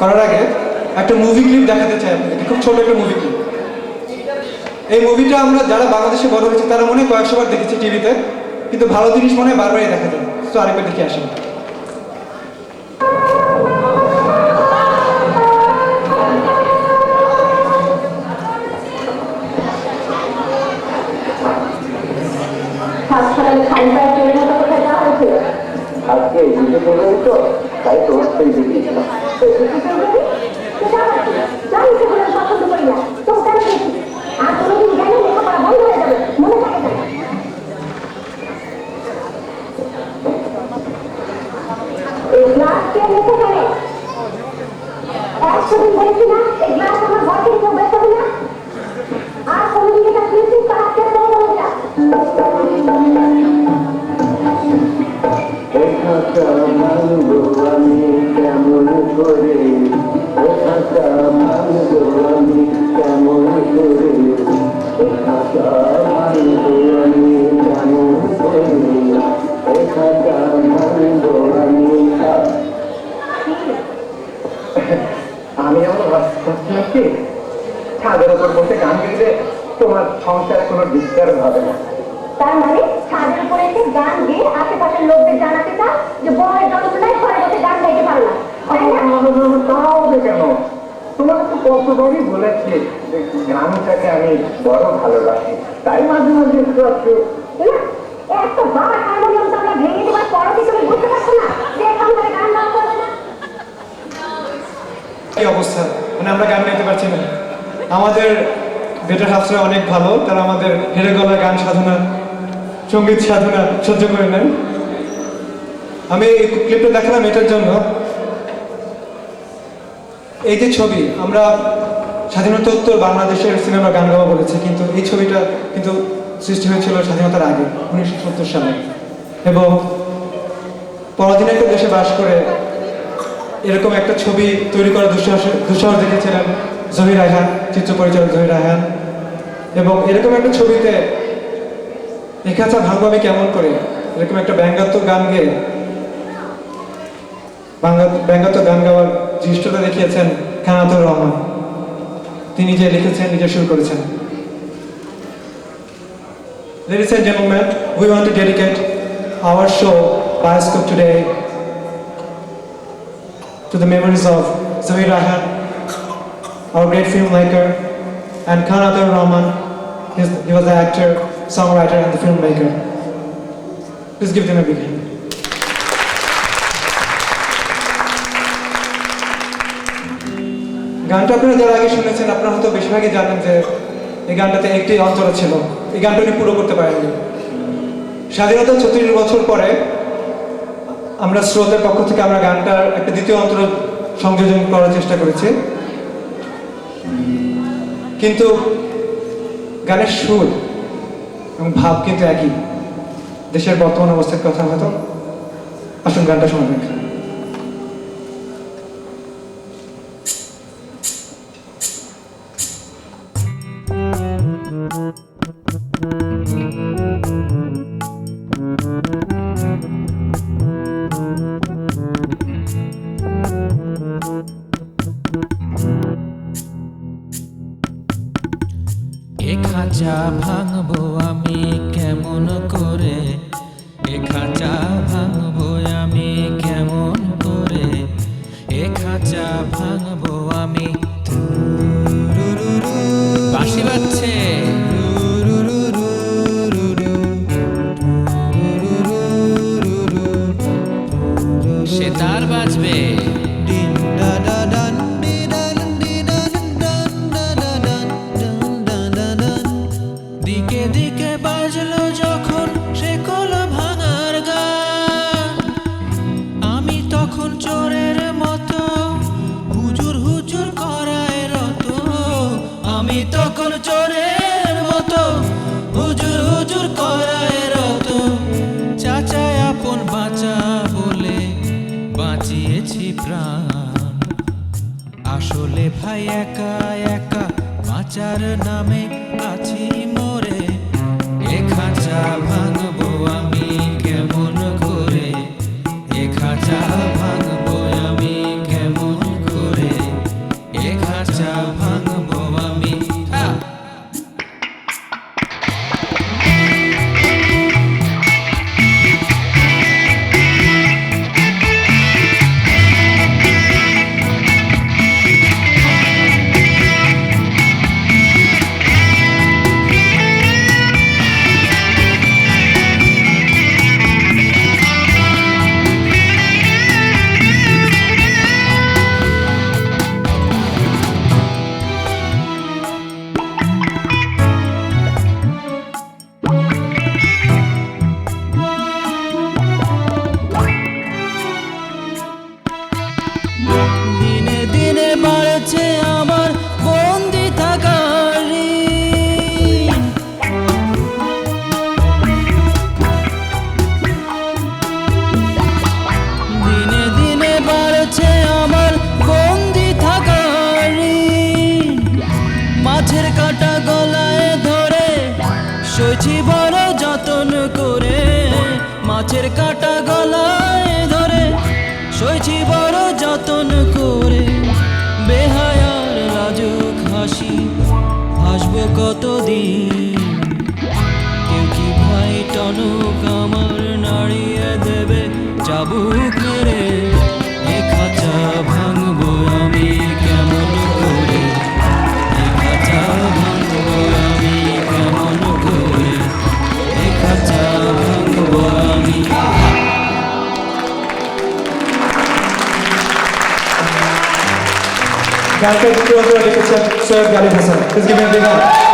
করার আগে একটা মুভি ক্লিপ দেখাতে চাই আপনাকে খুব ছোট একটা মুভি ক্লিপ এই মুভিটা আমরা যারা বাংলাদেশে বড় হয়েছে, তারা মনে কয়েকশোবার কয়েকশো বার দেখেছি টিভিতে কিন্তু ভালো জিনিস মনে হয় বারবারই দেখা যায়। তো আরেকবার দেখে আসেন আজকে নিজে করবেন তো তাই তো সেই বেরিয়েছিলাম ভাবছিলাম কি ছাদের উপর বসে গান গেলে তোমার সংসারে কোনো ডিস্টার্ব হবে না। তার মানে ছাদের উপরে এসে গান গেয়ে আশেপাশের লোকদের জানাতে চান যে বউয়ের যন্ত্রণায় ঘরে বসে গান গাইতে পারলাম তাই কেন? তোমাকে তো কতবারই বলেছি যে গানটাকে আমি বড় ভালোবাসি। তাই মাঝে মাঝে একটু একটু না, একটা বাবা হারমোনিয়াম তো আমরা ভেঙে দেওয়ার পরও কি তুমি বুঝতে পারছ না যে এখান থেকে গান করবে না? এই অবস্থা। মানে আমরা গান গাইতে পারছি না। আমাদের বেটার হাফসরা অনেক ভালো, তারা আমাদের হেরে গলায় গান সাধনা, সংগীত সাধনা সহ্য করে নেন। আমি এই ক্লিপটা দেখালাম এটার জন্য। এই যে ছবি, আমরা স্বাধীনতোত্তর বাংলাদেশের সিনেমা গান গাওয়া বলেছে, কিন্তু এই ছবিটা কিন্তু সৃষ্টি হয়েছিল স্বাধীনতার আগে, উনিশশো সত্তর সালে। এবং পরাধীন একটা দেশে বাস করে এরকম একটা ছবি তৈরি করার দুঃসাহস দুঃসাহস দেখেছিলেন জহির রায়হান চিত্র পরিচালক জহির রায়হান এবং এরকম একটা ছবিতে একাচা ভাঙবো আমি কেমন করে? এরকম একটা ব্যঙ্গাত্মক গান গেয়ে ব্যঙ্গাত্মক গান গাওয়ার দৃষ্টতা দেখিয়েছেন খানাতুর রহমান। তিনি যে লিখেছেন নিজে শুরু করেছেন। Ladies and gentlemen, we want to dedicate our show Bioscope today to the memories of Zawir Rahan, our great filmmaker, and Khan Atar Rahman. He was the actor, songwriter, and the filmmaker. Please give them a big hand. গানটা আপনারা যারা আগে শুনেছেন আপনারা হয়তো বেশিরভাগই জানেন যে এই গানটাতে একটি অন্তরা ছিল এই গানটা উনি পুরো করতে পারেননি স্বাধীনতা ছত্রিশ বছর পরে আমরা স্রোতের পক্ষ থেকে আমরা গানটার একটা দ্বিতীয় অন্তর সংযোজন করার চেষ্টা করেছি। কিন্তু গানের সুর এবং ভাব কিন্তু একই। দেশের বর্তমান অবস্থার কথা হয়তো আসুন গানটা শোনাবেন। খাঁচা ভাঙবো আমি কেমন করে? এ খাঁচা ভাঙবো আমি তখন চোরের মতো। হুজুর হুজুর করায় রত। চাচায় আপন বাঁচা বলে বাঁচিয়েছি প্রাণ। আসলে ভাই একা একা বাঁচার নামে আছি মোরে। এ চা ভাঙবো গাছের কাটা গলায় ধরে, সইছি বড় যতন করে। মাছের কাটা গলায় ধরে, সইছি বড় যতন Can I Sir give him a big hand.